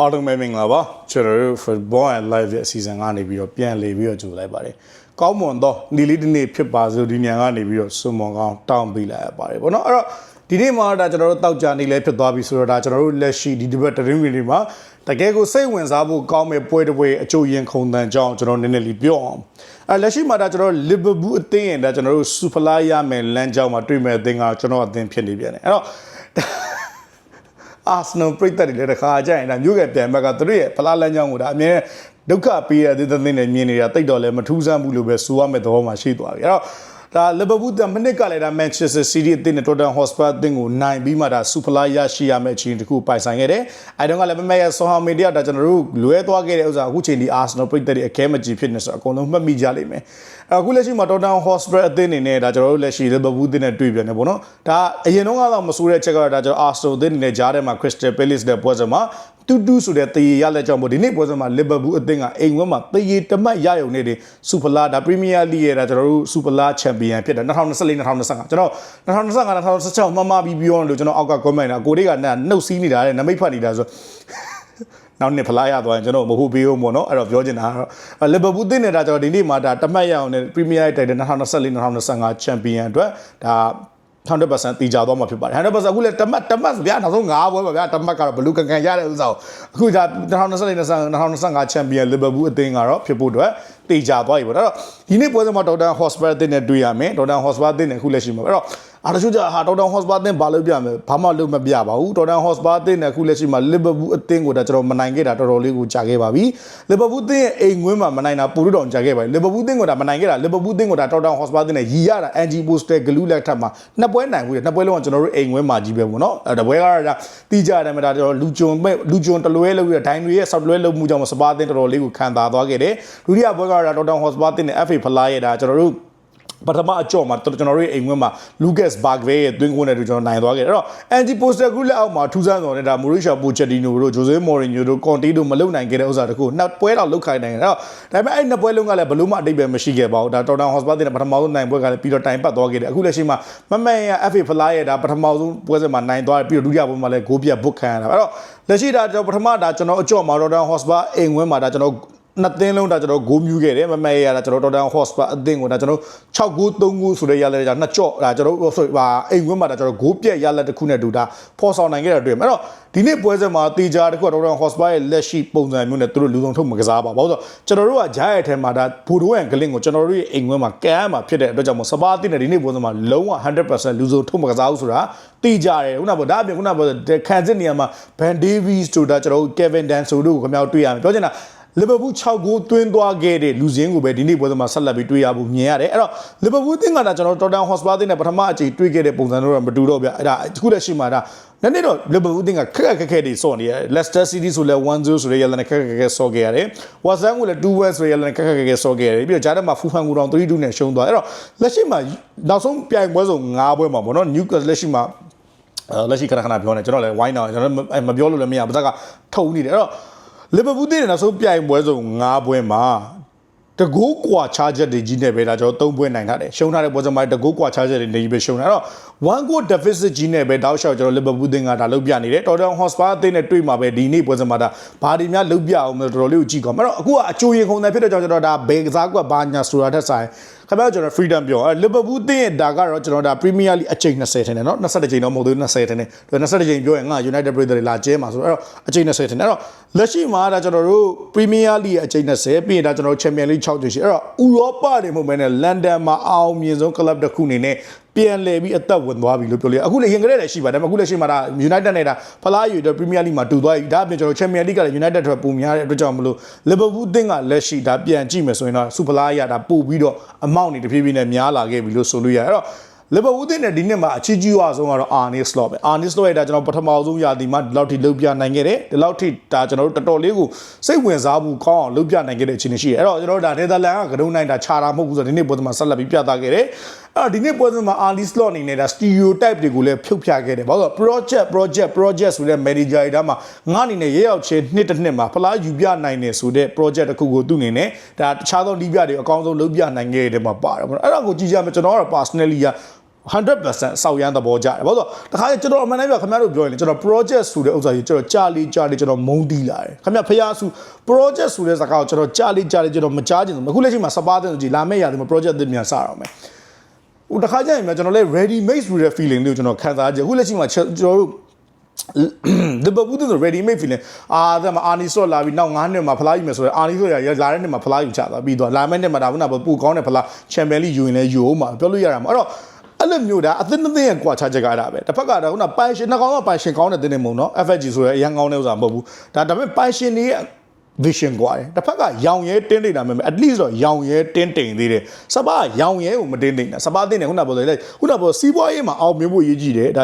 အားလုံးပဲမင်္ဂလာပါကျွန်တော်တို့ Football and Live ရဲ့အစီအစဉ်ကနေပြီးတော့ပြန်လည်ပြီးတော့ကြိုလိုက်ပါတယ်ကောင်းမွန်တော့ဒီလေးတစ်နေ့ဖြစ်ပါစို့ဒီညကနေပြီးတော့စွန်မွန်ကောင်းတောင်းပေးလိုက်ရပါတယ်ဗောနော်အဲ့တော့ဒီနေ့မှာဒါကျွန်တော်တို့တောက်ကြနေလဲဖြစ်သွားပြီဆိုတော့ဒါကျွန်တော်တို့လက်ရှိဒီဒီဘက်တရင်ဝင်တွေမှာတကယ်ကိုစိတ်ဝင်စားဖို့ကောင်းမဲ့ပွဲတစ်ပွဲအကျိုးရင်ခုန်တန်ကြောင်းကျွန်တော်နည်းနည်းလေးပြောအောင်အဲလက်ရှိမှာဒါကျွန်တော်လီဗာပူးအသင်းရဲ့ဒါကျွန်တော်တို့စူပလာရမယ်လမ်းကြောင်းမှာတွေ့မဲ့အသင်းကကျွန်တော်အသင်းဖြစ်နေပြန်တယ်အဲ့တော့ အာဆနယ်ပရိသတ်တွေလည်းတစ်ခါကြရင်ဒါမြို့ကပြန်ဘက်ကသူတို့ရဲ့ဖလားလမ်းကြောင်းကိုဒါအမြဲဒုက္ခပေးရတဲ့သင်းနဲ့မြင်နေတာတိတ်တော့လည်းမထူးဆန်းဘူးလို့ပဲဆိုရမယ့်သဘောမှရှိသွားပြီအဲ့တော့ ဒါလီဗာပူးတမနစ်ကလည်းဒါမန်ချက်စတာစီးတီးအသင်းနဲ့တိုတန်ဟော့စပါအသင်းကိုနိုင်ပြီးမှဒါစူပလာရရှိရမယ့်အချိန်တစ်ခုပိုင်ဆိုင်ခဲ့တယ်။အဲတုန်းကလည်းမမဲရဆောဟာမီဒီယာဒါကျွန်တော်တို့လွဲသွားခဲ့တဲ့ဥစ္စာအခုချိန်ဒီအာဆနယ်ပရိသတ်တွေအခဲမကြီးဖြစ်နေဆိုတော့အကုန်လုံးမှတ်မိကြလိမ့်မယ်။အခုလက်ရှိမှာတိုတန်ဟော့စပါအသင်းအနေနဲ့ဒါကျွန်တော်တို့လက်ရှိလီဗာပူးအသင်းနဲ့တွေ့ပြန်တယ်ပေါ့နော်။ဒါအရင်တုန်းကတော့မဆိုးတဲ့ချက်ကတော့ဒါကျွန်တော်အာဆနယ်အသင်းအနေနဲ့ကြားထဲမှာ Crystal Palace တဲ့ပွဲစဉ်မှာ တူတူဆိုတဲ့တရေရလက်ကြောင့်မို့ဒီနေ့ပွဲစဉ်မှာလီဗာပူးအသင်းကအိမ်ဝက်မှာတရေတမတ်ရယုံနေတယ်စူပလာဒါပရီးမီးယားလိရဲ့ဒါကျွန်တော်တို့စူပလာချန်ပီယံဖြစ်တယ်2024 2025ကျွန်တော်2025 2026မှတ်မှပြီးပြောလို့ကျွန်တော်အောက်က comment တာကိုတွေကနှုတ်စီးနေတာတဲ့နမိတ်ဖတ်နေတာဆိုနောက်နှစ်ဖလားရသွားရင်ကျွန်တော်မဟုတ်ပေးဘူးပေါ့နော်အဲ့တော့ပြောချင်တာကတော့လီဗာပူးတင်းနေတာကျွန်တော်ဒီနေ့မှာဒါတမတ်ရအောင်နဲ့ပရီးမီးယားတိုက်တဲ့2024 2025ချန်ပီယံအတွက်ဒါ 100%တီကြသွားမှာဖြစ်ပါတယ်100%အခုလည်းတမတ်တမတ်ဗျာနောက်ဆုံး9ပွဲပါဗျာတမတ်ကတော့ဘလူးကန်ကန်ရတဲ့ဥစ္စာကိုအခုဒါ2024 2025ချန်ပီယံလီဗာပူးအသင်းကတော့ဖြစ်ဖို့အတွက်တီကြသွားပြီပေါ့အဲ့တော့ဒီနေ့ပွဲစဉ်မှာဒေါက်တာဟော့စပါအသင်းနဲ့တွေ့ရမယ်ဒေါက်တာဟော့စပါအသင်းနဲ့အခုလက်ရှိမှာအဲ့တော့ အားတချို့ကြဟာဒေါက်တာဟော့စပါအသင်းဘာလို့ပြမယ်ဘာမှလုပ်မပြပါဘူးဒေါက်တာဟော့စပါအသင်းနဲ့အခုလက်ရှိမှာလီဗာပူးအသင်းကိုဒါကျွန်တော်မနိုင်ခဲ့တာတော်တော်လေးကိုကြာခဲ့ပါပြီလီဗာပူးအသင်းရဲ့အိမ်ငွင်းမှာမနိုင်တာပူရတော်ကြာခဲ့ပါပြီလီဗာပူးအသင်းကိုဒါမနိုင်ခဲ့တာလီဗာပူးအသင်းကိုဒါဒေါက်တာဟော့စပါအသင်းနဲ့ရီရတာအန်ဂျီပိုစတာဂလူးလက်ထပ်မှာနှစ်ပွဲနိုင်ဘူးနှစ်ပွဲလုံးကကျွန်တော်တို့အိမ်ငွင်းမှာကြီးပဲပေါ့နော်အဲတပွဲကတော့ဒါတီးကြတယ်မှာဒါကျွန်တော်လူဂျွန်မဲ့လူဂျွန်တလွဲလို့ရဒိုင်တွေရဲ့ဆောက်လွဲလို့မှုကြောင့်စပါအသင်းတော်တော်လေးကိုခံသာသွားခဲ့တယ်ဒုတိယပွဲကတော့ဒေါက်တာဟော့စပါအသင်းနဲ့ FA ဖလားရဲ့ဒါကျွန်တော်တို့ ပထမအကြော့မှာကျွန်တော်တို့ရဲ့အိမ်ဝင်းမှာ Lucas Bargve ရဲ့သွင်းကိုနဲ့တို့ကျွန်တော်နိုင်သွားခဲ့တယ်အဲ့တော့ Anti Poster Group လက်အောက်မှာထူးဆန်းတော်နေတာ Mauricio Pochettino တို့ Jose Mourinho တို့ Conte တို့မလုံနိုင်ခဲ့တဲ့ဥစ္စာတခုနှစ်ပွဲတော့လုတ်ခိုင်းနိုင်တယ်အဲ့တော့ဒါပေမဲ့အဲ့နှစ်ပွဲလုံးကလည်းဘလို့မှအတိတ်ပဲမရှိခဲ့ပါဘူးဒါ Tottenham Hotspur တဲ့ပထမဆုံးနိုင်ပွဲကလည်းပြီးတော့တိုင်ပတ်သွားခဲ့တယ်အခုလက်ရှိမှာမမန်ရ FA ဖလားရဲ့ဒါပထမဆုံးပွဲစဉ်မှာနိုင်သွားတယ်ပြီးတော့ဒုတိယပွဲမှာလည်းဂိုးပြတ် book ခံရတာအဲ့တော့လက်ရှိဒါကျွန်တော်ပထမဒါကျွန်တော်အကြော့မှာ Tottenham Hotspur အိမ်ဝင်းမှာဒါကျွန်တော် နှစ်သင်းလုံးဒါကျွန်တော်ဂိုးမြူးခဲ့တယ်မမဲရတာကျွန်တော်တော်တန်ဟော့စပါအသင်းကိုဒါကျွန်တော်6ဂိုး3ဂိုးဆိုတဲ့ရလက်ဒါနှစ်ကြော့ဒါကျွန်တော်ဆိုပါအိမ်ဝင်းမှာဒါကျွန်တော်ဂိုးပြက်ရလက်တစ်ခုနဲ့တူဒါဖော်ဆောင်နိုင်ခဲ့တာတွေ့မယ်အဲ့တော့ဒီနေ့ပွဲစဉ်မှာတေချာတစ်ခုတော်တန်ဟော့စပါရဲ့လက်ရှိပုံစံမျိုးနဲ့သူတို့လူဆောင်ထုတ်မကစားပါဘာလို့ဆိုကျွန်တော်တို့ကဂျားရဲ့ထဲမှာဒါဘူဒိုးရန်ဂလင်းကိုကျွန်တော်တို့ရဲ့အိမ်ဝင်းမှာကမ်းမှာဖြစ်တဲ့အတွက်ကြောင့်မို့စပါအသင်းနဲ့ဒီနေ့ပွဲစဉ်မှာလုံးဝ100%လူဆောင်ထုတ်မကစားဘူးဆိုတာတေချာတယ်ခုနကဒါအပြင်ခုနကခံစစ်နေရာမှာဘန်ဒေးဗီးတို့ဒါကျွန်တော်တို့ကယ်ဗင်ဒန်ဆိုတို့ကိုခင်ဗျားတို့တွေ့ရမယ်ပြောချင်တာ လီဗာပူး6ဂိုးသွင်းသွားခဲ့တဲ့လူစင်းကိုပဲဒီနေ့ပွဲစဉ်မှာဆက်လက်ပြီးတွေ့ရဖို့မြင်ရတယ်အဲ့တော့လီဗာပူးအသင်းကဒါကျွန်တော်တော်တန်ဟော့စပါအသင်းနဲ့ပထမအကြိမ်တွေ့ခဲ့တဲ့ပုံစံတော့မတူတော့ဗျအဲ့ဒါအခုလက်ရှိမှာဒါနည်းနည်းတော့လီဗာပူးအသင်းကခက်ခက်ခက်ခက်တွေစော့နေရတယ်လက်စတာစီးတီးဆိုလဲ1-0ဆိုတဲ့ရလနဲ့ခက်ခက်ခက်ခက်စော့ခဲ့ရတယ်ဝါဆန်ကိုလည်း2-1ဆိုတဲ့ရလနဲ့ခက်ခက်ခက်ခက်စော့ခဲ့ရတယ်ပြီးတော့ဂျားတက်မှာဖူဖန်ကူတောင်3-2နဲ့ရှုံးသွားအဲ့တော့လက်ရှိမှာနောက်ဆုံးပြိုင်ပွဲစုံ9ပွဲမှာပေါ့နော်နျူကလက်ရှိမှာအဲလက်ရှိခဏခဏပြောနေကျွန်တော်လည်းဝိုင်းတော့ကျွန်တော်မပြောလို့လည်းမရပါဘူးကထုံနေတယ်အဲ့တော့ လီဗာပူးတင်းနဲ့နောက်ဆုံးပြိုင်ပွဲစုံ9ပွဲမှာတကိုးကွာချားချက်တွေကြီးနေပဲဒါကျွန်တော်၃ပွဲနိုင်ထားတယ်ရှုံးထားတဲ့ပွဲစဉ်မှာတကိုးကွာချားချက်တွေနေပြီးပဲရှုံးတာအဲ့တော့ one goal deficit ကြီးနေပဲတောက်လျှောက်ကျွန်တော်လီဗာပူးတင်းကဒါလုပ်ပြနေတယ်တော်တော်ဟော့စပါအသင်းနဲ့တွေ့မှာပဲဒီနေ့ပွဲစဉ်မှာဒါဘာဒီများလုပ်ပြအောင်မတော်တော်လေးကိုကြည့်ကောင်းအဲ့တော့အခုကအချိုးရင်ခုန်တယ်ဖြစ်တဲ့ကြောင့်ကျွန်တော်ဒါဘယ်ကစားကွက်ဘာညာဆိုတာထက်ဆိုင် ခင်ဗျားကျွန်တော် freedom ပြောအဲလီဗာပူးတင်းရဲ့ဒါကတော့ကျွန်တော်ဒါ Premier League အချိန်20ထင်တယ်နော်20ချိန်တော့မဟုတ်သေးဘူး20ထင်တယ်20ချိန်ပြောရင်ငါ United Premier တွေလာကျဲမှာဆိုတော့အဲ့တော့အချိန်20ထင်တယ်အဲ့တော့လက်ရှိမှာဒါကျွန်တော်တို့ Premier League အချိန်20ပြီးရင်ဒါကျွန်တော်တို့ Champions League 6ချိန်ရှိအဲ့တော့ဥရောပတွေမဟုတ်ဘဲနဲ့လန်ဒန်မှာအောင်မြင်ဆုံး club တစ်ခုအနေနဲ့ ပြန်လည်ပြီးအသက်ဝင်သွားပြီလို့ပြောလို့အခုလည်းရင်ကလေးလည်းရှိပါတယ်ဒါပေမဲ့အခုလက်ရှိမှာဒါ United နဲ့ဒါဖလားယူတဲ့ Premier League မှာတူသွားပြီဒါအပြင်ကျွန်တော် Champions League ကလည်း United ထွက်ပုံများတဲ့အတွက်ကြောင့်မလို့ Liverpool အသင်းကလက်ရှိဒါပြန်ကြည့်မယ်ဆိုရင်တော့စူဖလားရတာပို့ပြီးတော့အမောင့်နေတဖြည်းဖြည်းနဲ့များလာခဲ့ပြီလို့ဆိုလို့ရတယ်အဲ့တော့လီဗာပူးတင်းနဲ့ဒီနှစ်မှာအချီးကျူးအဆုံးကတော့အာနီစလော့ပဲအာနီစလော့ရဲ့ဒါကျွန်တော်ပထမဆုံးရာသီမှာဒီလောက်ထိလှုပ်ပြနိုင်ခဲ့တယ်ဒီလောက်ထိဒါကျွန်တော်တို့တော်တော်လေးကိုစိတ်ဝင်စားမှုကောင်းအောင်လှုပ်ပြနိုင်ခဲ့တဲ့အခြေအနေရှိတယ်အဲ့တော့ကျွန်တော်တို့ဒါနယ်သာလန်ကကတုံးနိုင်တာခြာတာမဟုတ်ဘူးဆိုတော့ဒီနေ့ပွဲမှာဆက်လက်ပြီးပြသခဲ့တယ် အဲ့ဒီနေ့ပွဲစဉ်မှာအာလီစလော့အနေနဲ့ဒါ stereotype တွေကိုလည်းဖြုတ်ပြခဲ့တယ်ဘာလို့ project project project ဆိုတဲ့ manager တွေဒါမှငါအနေနဲ့ရဲရောက်ချင်းနှစ်တစ်နှစ်မှာဖလားယူပြနိုင်တယ်ဆိုတဲ့ project တစ်ခုကိုသူ့အနေနဲ့ဒါတခြားသောဒီးပြတွေအကောင်းဆုံးလုပ်ပြနိုင်ခဲ့တဲ့မှာပါတယ်ပေါ့အဲ့ဒါကိုကြည့်ကြမယ်ကျွန်တော်ကတော့ personally က100%စောက်ရမ်းသဘောကြတယ်ဘာလို့လဲတခါကျကျွန်တော်အမှန်တမ်းပြောခင်ဗျားတို့ပြောရင်လေကျွန်တော် project ဆိုတဲ့ဥစ္စာကြီးကျွန်တော်ကြာလီကြာလီကျွန်တော်မုန်းတီးလာတယ်ခင်ဗျာဖျားစု project ဆိုတဲ့စကားကိုကျွန်တော်ကြာလီကြာလီကျွန်တော်မကြားချင်ဘူးအခုလက်ရှိမှာစပါးတဲ့ဆိုကြီးလာမယ့်ရာသီမှာ project သစ်မြန်စတော့မယ် ဟိုတခါကျရင်မြကျွန်တော်လဲ ready made ဆိုတဲ့ feeling လေးကိုကျွန်တော်ခံစားကြအခုလက်ရှိမှာကျွန်တော်တို့ the babu the ready made feeling အာဒါမှအာနီဆော့လာပြီးနောက်9နှစ်မှာဖလားယူမယ်ဆိုတော့အာနီဆော့ရလာတဲ့နှစ်မှာဖလားယူချတာပြီးတော့လာမယ့်နှစ်မှာဒါမှမဟုတ်ပူကောင်းတဲ့ဖလားချန်ပီယံလိယူရင်လည်းယူအောင်မှာပြောလို့ရတာမှာအဲ့တော့အဲ့လိုမျိုးဒါအသင်းအသင်းရဲ့ကွာခြားချက်ကအဲ့ဒါပဲတစ်ဖက်ကတော့ခုနပိုင်ရှင်နှကောင်ကပိုင်ရှင်ကောင်းတဲ့တင်းနေမုံနော် FFG ဆိုရဲအရန်ကောင်းတဲ့ဥစ္စာမဟုတ်ဘူးဒါဒါပေမဲ့ပိုင်ရှင်တွေရဲ့ vision กว่าတယ်တစ်ဖက်ကရောင်ရဲတင်းနေတာမဲ့ at least တော့ရောင်ရဲတင်းတိမ်သေးတယ်စပါးရောင်ရဲကိုမတင်းတိမ်တာစပါးတင်းတယ်ခုနကပြောတယ်လေခုနကပြောစီးပွားရေးမှာအောင်မြင်ဖို့ရည်ကြီးတယ်ဒါ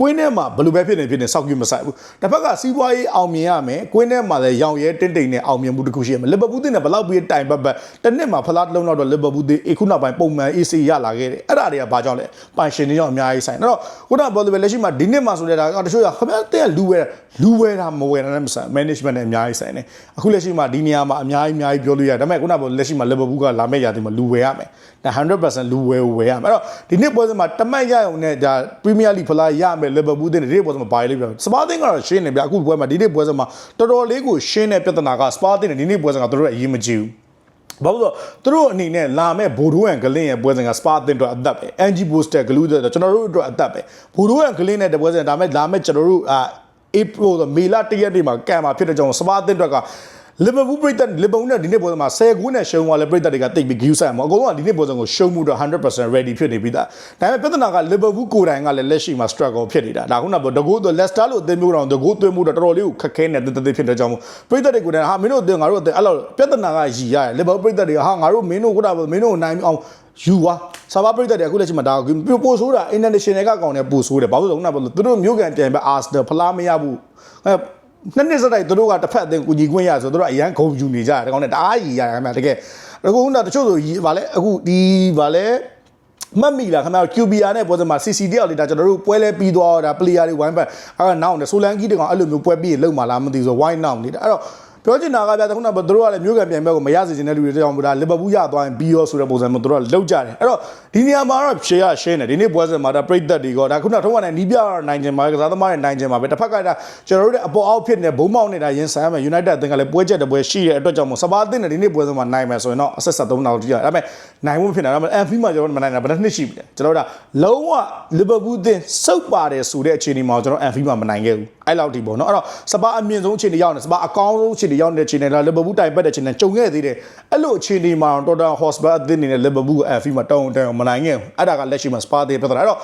ကွင်းထဲမှာဘယ်လိုပဲဖြစ်နေဖြစ်နေစောက်ကြည့်မဆိုင်ဘူးတစ်ဖက်ကစီးပွားရေးအောင်မြင်ရမယ်ကွင်းထဲမှာလည်းရောင်ရဲတင်းတိမ်နဲ့အောင်မြင်မှုတစ်ခုရှိရမယ်လီဗာပူးတင်းနဲ့ဘယ်လောက်ပြီးတိုင်ပတ်ပတ်တစ်နှစ်မှာဖလားတစ်လုံးတော့လီဗာပူးတင်းအခုနောက်ပိုင်းပုံမှန် AC ရလာခဲ့တယ်အဲ့ဒါတွေကဘာကြောင့်လဲပိုင်ရှင်တွေကြောင့်အများကြီးဆိုင်အဲ့တော့ခုနကပြောတယ်ပဲလက်ရှိမှာဒီနှစ်မှာဆိုတဲ့ဒါကတချို့ကခင်ဗျားတဲ့လူဝဲလူဝဲတာမဝဲတာနဲ့မဆိုင် management နဲ့အများကြီးဆိုင်တယ်အခုလက်ရှိမှာဒီနေရာမှာအများကြီးအများကြီးပြောလို့ရတယ်ဒါပေမဲ့ခုနကပြောလက်ရှိမှာလီဗာပူးကလာမယ့်ရာသီမှာလူဝဲရမယ်ဒါ100%လူဝဲဝဲရမယ်အဲ့တော့ဒီနှစ်ပွဲစဉ်မှာတမတ်ရအောင်နဲ့ဒါ Premier League ဖလားရမယ်လီဗာပူးတင်းဒီနေ့ပွဲစဉ်မှာဘာလေးပြောစပါတင်းကတော့ရှင်းနေဗျအခုပွဲမှာဒီနေ့ပွဲစဉ်မှာတော်တော်လေးကိုရှင်းတဲ့ပြဿနာကစပါတင်းနဲ့ဒီနေ့ပွဲစဉ်ကတို့ရဲ့အရေးမကြီးဘူးဘာလို့လဲသူတို့အနေနဲ့လာမဲ့ဘိုဒိုးရန်ဂလင်းရဲ့ပွဲစဉ်ကစပါတင်တော့အသက်ပဲ NG booster ဂလူးတဲ့ကျွန်တော်တို့အတွက်အသက်ပဲဘိုဒိုးရန်ဂလင်းနဲ့တပွဲစဉ်ဒါမဲ့လာမဲ့ကျွန်တော်တို့အာ April ဆိုမေလ1ရက်နေ့မှာကံမှာဖြစ်တဲ့ကြောင့်စပါတင်တော့က လီဗာပူးပရိသတ်လီဗာပူးနဲ့ဒီနေ့ပွဲစဉ်မှာ10ဂိုးနဲ့ရှုံးသွားလဲပရိသတ်တွေကတိတ်ပြီးဂယူးဆိုင်မှာအကုန်လုံးကဒီနေ့ပွဲစဉ်ကိုရှုံးမှုတော့100% ready ဖြစ်နေပြီသားဒါပေမဲ့ပြဿနာကလီဗာပူးကိုယ်တိုင်ကလည်းလက်ရှိမှာ struggle ဖြစ်နေတာဒါခုနကဒဂိုးတော့ Leicester လို့အသင်းမျိုးတော့ဒဂိုးသွင်းမှုတော့တော်တော်လေးကိုခက်ခဲနေတဲ့တည်းဖြစ်တဲ့ကြောင့်ပရိသတ်တွေကိုယ်တိုင်ဟာမင်းတို့အသင်းငါတို့အသင်းအဲ့လိုပြဿနာကရည်ရတယ်လီဗာပူးပရိသတ်တွေကဟာငါတို့မင်းတို့ခုနကမင်းတို့နိုင်အောင်ယူပါဆာဘာပရိသတ်တွေအခုလက်ရှိမှာဒါပို့ဆိုးတာ international ကကောင်တယ်ပို့ဆိုးတယ်ဘာလို့လဲခုနကသူတို့မျိုးကန်ပြန်ပဲ Arsenal ဖလားမရဘူးအဲ နှစ်နှစ်စတိုက်သူတို့ကတစ်ဖက်အသင်းကိုကြီးခွင့်ရဆိုသူတို့ကအရန်ဂုံယူနေကြတယ်ကောင်နဲ့တအားကြီးရတယ်ခင်ဗျတကယ်အခုကတချို့ဆိုဗာလဲအခုဒီဗာလဲမှတ်မိလားခင်ဗျာ QBR နဲ့ပွဲစမှာ CC တယောက်လေးဒါကျွန်တော်တို့ပွဲလဲပြီးသွားတာ player တွေဝိုင်းပတ်အဲ့ကနောက်နေဆိုလန်ကီတကောင်အဲ့လိုမျိုးပွဲပြီးရင်လုံမာလားမသိဘူးဆို wine now နေတာအဲ့တော့ ပြောချင်တာကဗျာခုနကသူတို့ကလည်းမျိုးကပြန်ဘက်ကိုမရစေချင်တဲ့လူတွေတောင်ဒါလီဗာပူးရသွားရင်ပြီးရောဆိုတဲ့ပုံစံမျိုးသူတို့ကလောက်ကြတယ်အဲ့တော့ဒီနေရာမှာတော့ရှေ့ရရှင်းတယ်ဒီနေ့ပွဲစဉ်မှာဒါပြိသက်တွေကဒါခုနထုံးကနိုင်နီးပြနိုင်ခြင်းမှာကစားသမားတွေနိုင်ခြင်းမှာပဲတစ်ဖက်ကဒါကျွန်တော်တို့ရဲ့အပေါ်အောက်ဖြစ်နေဘုံမောက်နေတာရင်ဆိုင်ရမယ် United အသင်းကလည်းပွဲချက်တဲ့ပွဲရှိတဲ့အတွက်ကြောင့်မို့စပါးအသင်းနဲ့ဒီနေ့ပွဲစဉ်မှာနိုင်မယ်ဆိုရင်တော့အဆက်ဆက်သုံးနောက်ကြည့်ရဒါပေမဲ့နိုင်ဖို့ဖြစ်နေတာဒါပေမဲ့ Anfield မှာကျွန်တော်တို့မနိုင်တာဘယ်နှစ်ရှိပြီလဲကျွန်တော်တို့ကလုံးဝ Liverpool အသင်းစုပ်ပါတယ်ဆိုတဲ့အခြေအနေမှာကျွန်တော် Anfield မှာမနိုင်ခဲ့ဘူးအဲ့လောက်ထိပေါ့နော်အဲ့တော့စပါးအမြင့်ဆုံးအခြေအနေရောက်နေစပါးအကောင်းဆုံးအခြေအနေရောက်နေတဲ့အခြေအနေလား Liverpool တိုင်ပတ်တဲ့အခြေအနေကြုံခဲ့သေးတယ်အဲ့လိုအခြေအနေမှာတော့ Tottenham Hotspur အသင်းအနေနဲ့ Liverpool ကို Anfield မှာတောင်းတန်းအောင်မနိုင်ခဲ့ဘူးအဲ့ဒါကလက်ရှိမှာ Spa သေးပြဿနာအဲ့တော့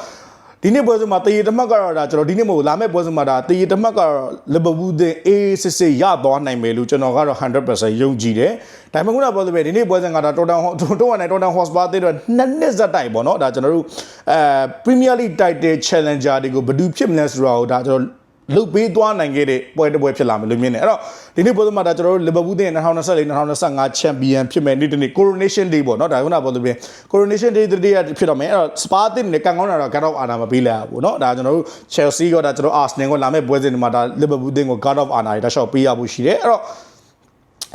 ဒီနေ့ပွဲစဉ်မှာတရေတမတ်ကတော့ဒါကျွန်တော်ဒီနေ့မဟုတ်လာမယ့်ပွဲစဉ်မှာဒါတရေတမတ်ကတော့ Liverpool တဲ့အေးစစ်စစ်ရသွားနိုင်မယ်လို့ကျွန်တော်ကတော့100%ယုံကြည်တယ်။ဒါပေမဲ့ခုနကပြောသလိုပဲဒီနေ့ပွဲစဉ်ကဒါ Tottenham Tottenham နဲ့ Tottenham Hotspur တဲ့တော့နှစ်နှစ်ဇက်တိုက်ပေါ့နော်ဒါကျွန်တော်တို့အဲ Premier League Title Challenger တွေကိုဘယ်သူဖြစ်မလဲဆိုတာကိုဒါကျွန်တော် လုတ်ပေးသွားနိုင်ခဲ့တဲ့ပွဲတစ်ပွဲဖြစ်လာမယ်လို့မြင်တယ်အဲ့တော့ဒီနေ့ပွဲသမားဒါကျွန်တော်တို့လီဗာပူးတင်2024 2025ချန်ပီယံဖြစ်မယ်နေ့တနေ့ coronation day ပေါ့နော်ဒါခုနပြောသလိုပဲ coronation day တတိယဖြစ်တော့မယ်အဲ့တော့ spa တင်နဲ့ကန်ကောင်းတာတော့ guard of honor မပေးလိုက်ဘူးနော်ဒါကျွန်တော်တို့ chelsea ကဒါကျွန်တော် arsenal ကလာမဲ့ပွဲစဉ်တွေမှာဒါလီဗာပူးတင်ကို guard of honor တွေဒါလျှောက်ပေးရဖို့ရှိတယ်အဲ့တော့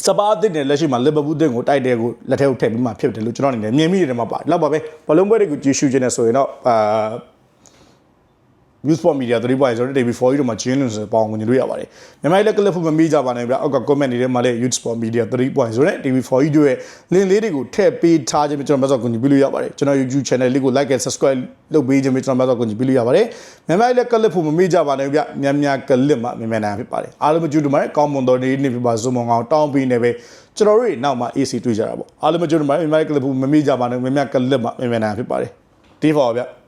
စပါအသစ်နဲ့လက်ရှိမှာလီဗာပူးအသစ်ကိုတိုက်တဲ့ကိုလက်ထဲကိုထည့်ပြီးမှဖြစ်တယ်လို့ကျွန်တော်အနေနဲ့မြင်မိတယ်မှာပါ။လောက်ပါပဲ။ဘလုံးပွဲတွေကိုကြည့်ရှုခြင်းနဲ့ဆိုရင်တော့အာ News Sport Media 3.0ဆိုတဲ့ TV4 ကြီးတို့မှာဂျင်းလွန်ဆိုပေါင်းဝင်လို့ရပါတယ်။မြန်မာလည်းကလစ်ဖူမမေးကြပါနဲ့ဗျာ။အောက်က comment တွေထဲမှာလည်း Youth Sport Media 3.0ဆိုတဲ့ TV4 ကြီးတို့ရဲ့ link လေးတွေကိုထည့်ပေးထားခြင်းကျွန်တော်မဆော့ကူညီပေးလို့ရပါတယ်။ကျွန်တော် YouTube channel လေးကို like and subscribe လုပ်ပေးခြင်းကျွန်တော်မဆော့ကူညီပေးလို့ရပါတယ်။မြန်မာလည်းကလစ်ဖူမမေးကြပါနဲ့ဗျာ။မြန်မြန်ကလစ်မှာမြန်မြန်နိုင်ဖြစ်ပါတယ်။အားလုံးမကြည့်တူမှာကောင်းမွန်တော်နေနေဖြစ်ပါစုံမအောင်တောင်းပေးနေပဲကျွန်တော်တို့နောက်မှာ AC တွေ့ကြတာပေါ့။အားလုံးမကြည့်တူမှာမြန်မာကလစ်ဖူမမေးကြပါနဲ့မြန်မြန်ကလစ်မှာမြန်မြန်နိုင်ဖြစ်ပါတယ်။ဒီပေါ်ဗျာ။